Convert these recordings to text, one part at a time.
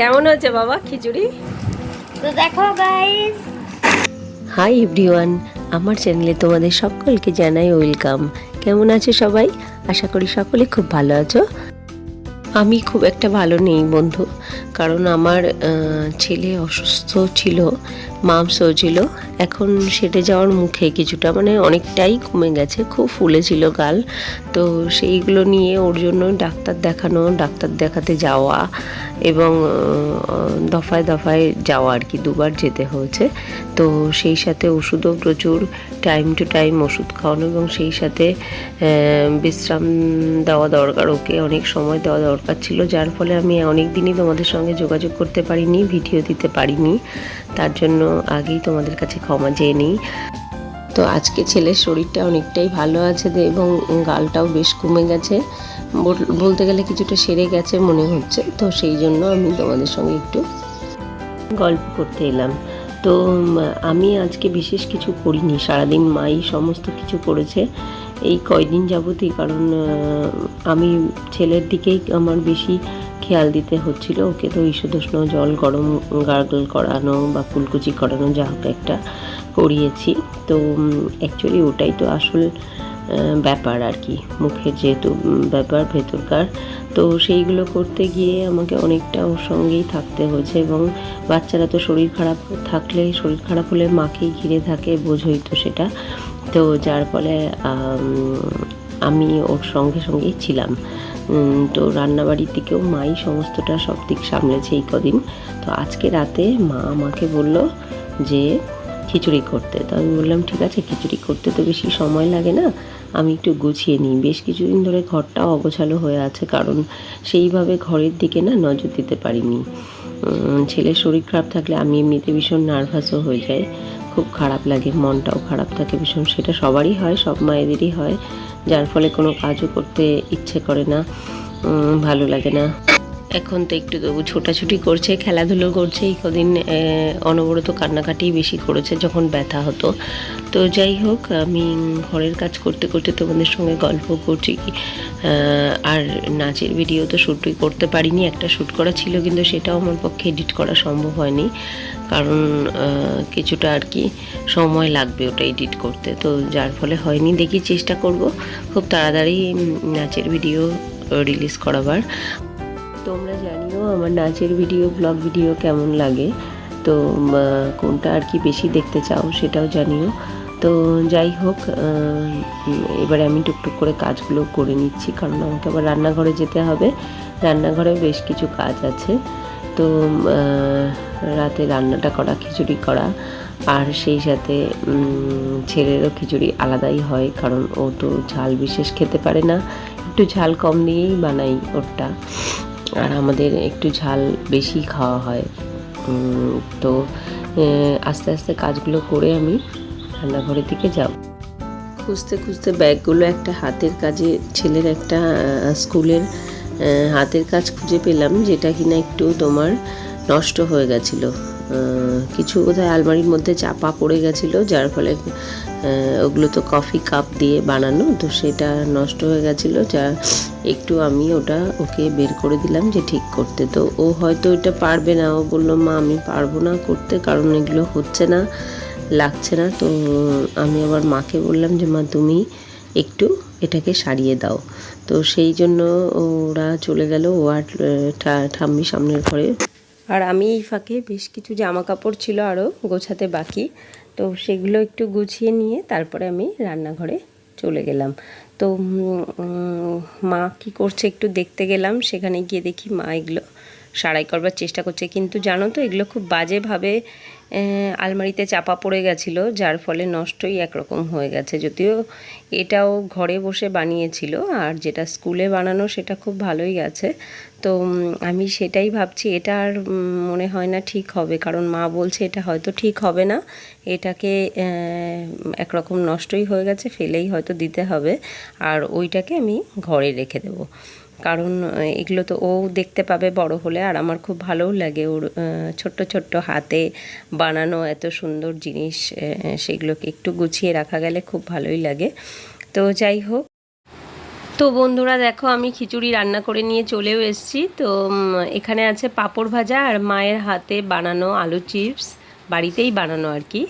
কেমন হয়েছে বাবা খিচুড়ি? তো দেখো গাইস হাই এভরিওয়ান আমার চ্যানেলে তোমাদের সকলকে জানাই ওয়েলকাম কেমন আছো সবাই? আশা করি সকলে খুব ভালো আছো। আমি খুব একটা ভালো নেই বন্ধু কারণ আমার ছেলে অসুস্থ ছিল মামস ছিল এখন সেটে যাওয়ার মুখে কিছুটা মানে অনেকটাই কমে গেছে খুব ফুলেছিল গাল। তো সেইগুলো নিয়ে ওর জন্য ডাক্তার দেখানো ডাক্তার দেখাতে যাওয়া। এবং দফায় দফায় যাওয়া আর কি, দুবার যেতে হয়েছে। তো সেই সাথে ওষুধও প্রচুর, টাইম টু টাইম ওষুধ খাওয়ানো এবং সেই সাথে বিশ্রাম দেওয়া দরকার, ওকে অনেক সময় দেওয়া দরকার ছিল, যার ফলে আমি অনেক দিনই তোমাদের সঙ্গে যোগাযোগ করতে পারিনি, ভিডিও দিতে পারিনি। তার জন্য আগেই তোমাদের কাছে ক্ষমা চেয়ে নিই। তো আজকে ছেলের শরীরটা অনেকটাই ভালো আছে এবং গালটাও বেশ কমে গেছে। বল- বলতে গেলে কিছুটা সেরে গেছে মনে হচ্ছে। তো সেই জন্য আমি তোমাদের সঙ্গে একটু গল্প করতে এলাম। তো আমি আজকে বিশেষ কিছু করিনি। সারাদিন মাই সমস্ত কিছু করেছে। এই কয়দিন যাবতই, কারণ আমি ছেলের দিকেই আমার বেশি খেয়াল দিতে হচ্ছিল। ওকে তো ঈষদুষ্ণ জল গরম, গার্গল করানো বা কুলকুচি করানো যা হোক একটা। করিয়েছি তো অ্যাকচুয়ালি ওটাই তো আসল ব্যাপার আর কি। মুখের যেহেতু ব্যাপার ভেতরকার। তো সেইগুলো করতে গিয়ে আমাকে অনেকটা ওর সঙ্গেই থাকতে হয়েছে এবং বাচ্চারা তো শরীর খারাপ থাকলে, শরীর খারাপ হলে মাকেই ঘিরে থাকে, বোঝই তো সেটা। তো যার ফলে, আমি ওর সঙ্গে সঙ্গেই ছিলাম। তো রান্নাবাড়ির দিকেও মাই সমস্তটা সব দিক সামলেছে এই কদিন। তো আজকে রাতে মা আমাকে বলল যে খিচুড়ি করতে। তো আমি বললাম, ঠিক আছে, খিচুড়ি করতে তো বেশি সময় লাগে না। আমি একটু গুছিয়ে নিই। বেশ কিছুদিন ধরে ঘরটাও অগোছালো হয়ে আছে, কারণ সেইভাবে ঘরের দিকে না নজর দিতে পারিনি। ছেলের শরীর খারাপ থাকলে আমি এমনিতে ভীষণ নার্ভাসও হয়ে যাই। খুব খারাপ লাগে, মনটাও খারাপ থাকে ভীষণ। সেটা সবারই হয়, সব মায়েদেরই হয়। যার ফলে কোনো কাজও করতে ইচ্ছে করে না। ভালো লাগে না। এখন তো একটু তবু ছোটাছুটি করছে, খেলাধুলো করছে, এই কদিন অনবরত কান্নাকাটি বেশি করেছে যখন ব্যথা হতো। তো যাই হোক, আমি ঘরের কাজ করতে করতে তোমাদের সঙ্গে গল্প করছি আর নাচের ভিডিও তো শ্যুটই করতে পারিনি, একটা শ্যুট করা ছিল কিন্তু সেটাও আমার পক্ষে এডিট করা সম্ভব হয়নি। কারণ কিছুটা আর কি সময় লাগবে ওটা এডিট করতে, তো যার ফলে হয়নি, দেখি চেষ্টা করব। খুব তাড়াতাড়ি নাচের ভিডিও রিলিজ করাবার। তোমরা জানিও আমার নাচের ভিডিও ব্লগ ভিডিও কেমন লাগে। তো কোনটা আর কি বেশি দেখতে চাও সেটাও জানিও। তো, যাই হোক এবারে আমি টুকটুক করে কাজগুলো করে নিচ্ছি, কারণ আমাকে আবার রান্নাঘরে যেতে হবে। রান্নাঘরেও বেশ কিছু কাজ আছে। তো রাতে রান্নাটা করা, খিচুড়ি করা, আর সেই সাথে ছেলেরও খিচুড়ি আলাদাই হয়, কারণ ও তো ঝাল বিশেষ খেতে পারে না। একটু ঝাল কম দিয়েই বানাই ওরটা। আর আমাদের একটু ঝাল বেশি খাওয়া হয়। তো আস্তে আস্তে কাজগুলো করে আমি রান্নাঘরের দিকে যাব। খুঁজতে খুঁজতে ব্যাগগুলো একটা হাতের কাজে, ছেলের একটা স্কুলের হাতের কাজ খুঁজে পেলাম যেটা কিনা একটু তোমার নষ্ট হয়ে গেছিল। কিছু বোধহয় আলমারির মধ্যে চাপা পড়ে গেছিল, যার ফলে ওগুলো তো কফি কাপ দিয়ে বানানো, তো সেটা নষ্ট হয়ে গেছিল, যা একটু আমি ওটা ওকে বের করে দিলাম যে ঠিক করতে। তো ও হয়তো এটা পারবে না, ও বলল, মা, আমি পারব না করতে, কারণ এগুলো হচ্ছে না, লাগছে না। তো আমি আবার মাকে বললাম যে, মা, তুমি একটু এটাকে সারিয়ে দাও। তো সেই জন্য ওরা চলে গেল, ও আর ঠাম্মি সামনের ঘরে। আর আমি এই ফাঁকে বেশ কিছু জামা কাপড় ছিল আরও গোছাতে বাকি। তো সেগুলো একটু গুছিয়ে নিয়ে তারপরে আমি রান্নাঘরে চলে গেলাম। তো মা কি করছে একটু দেখতে গেলাম, সেখানে গিয়ে দেখি মা এগুলো সারাই করবার চেষ্টা করছে। কিন্তু জানো তো, এগুলো খুব বাজেভাবে আলমারিতে চাপা পড়ে গেছিল, যার ফলে নষ্টই একরকম হয়ে গেছে। যদিও এটাও ঘরে বসে বানিয়েছিল, আর যেটা স্কুলে বানানো সেটা খুব ভালোই আছে তো আমি সেটাই ভাবছি, এটা আর মনে হয় না ঠিক হবে। কারণ মা বলছে এটা হয়তো ঠিক হবে না, এটাকে একরকম নষ্টই হয়ে গেছে, ফেলেই হয়তো দিতে হবে, আর ওইটাকে আমি ঘরে রেখে দেবো। কারণ এগুলো তো ও দেখতে পাবে বড় হলে আর আমার খুব ভালোও লাগে ওর ছোট্ট ছোট্ট হাতে বানানো এত সুন্দর জিনিস সেগুলোকে একটু গুছিয়ে রাখা গেলে খুব ভালোই লাগে। তো যাই হোক। তো বন্ধুরা দেখো, আমি খিচুড়ি রান্না করে নিয়ে চলেও এসেছি। তো এখানে আছে পাঁপড় ভাজা আর মায়ের হাতে বানানো আলু চিপস, বাড়িতেই বানানো আর কি।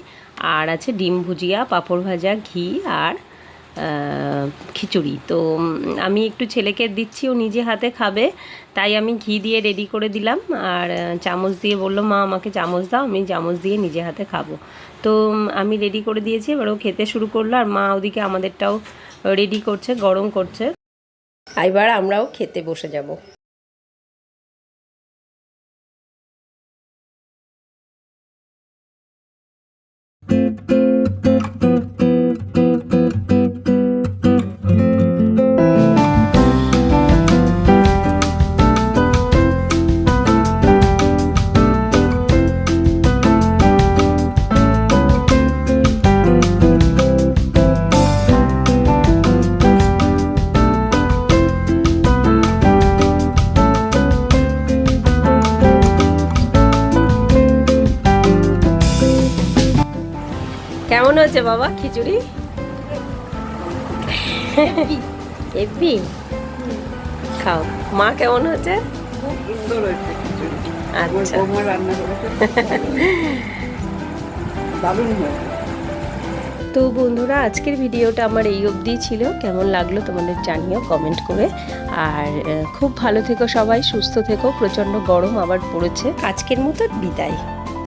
আর আছে ডিম ভুজিয়া, পাঁপড় ভাজা, ঘি আর খিচুড়ি। তো আমি একটু ছেলেকে দিচ্ছি, ও নিজে হাতে খাবে, তাই আমি ঘি দিয়ে রেডি করে দিলাম। আর চামচ দিয়ে বলল, মা, আমাকে চামচ দাও, আমি চামচ দিয়ে নিজে হাতে খাব। তো আমি রেডি করে দিয়েছি, এবার ও খেতে শুরু করল, আর মা ওদিকে আমাদেরটাও রেডি করছে, গরম করছে। এবার আমরাও খেতে বসে যাব। হয়েছে বাবা খিচুড়ি? এফবি খাও। মা কেমন হয়েছে? আমার আচ্ছা। দারুণ হয়েছে। তো বন্ধুরা আজকের ভিডিওটা আমার এই অবধি ছিল। কেমন লাগল তোমাদের জানিও কমেন্ট করে। আর খুব ভালো থেকো সবাই সুস্থ থেকো। প্রচণ্ড গরম আবার পড়েছে। আজকের মতো বিদায়।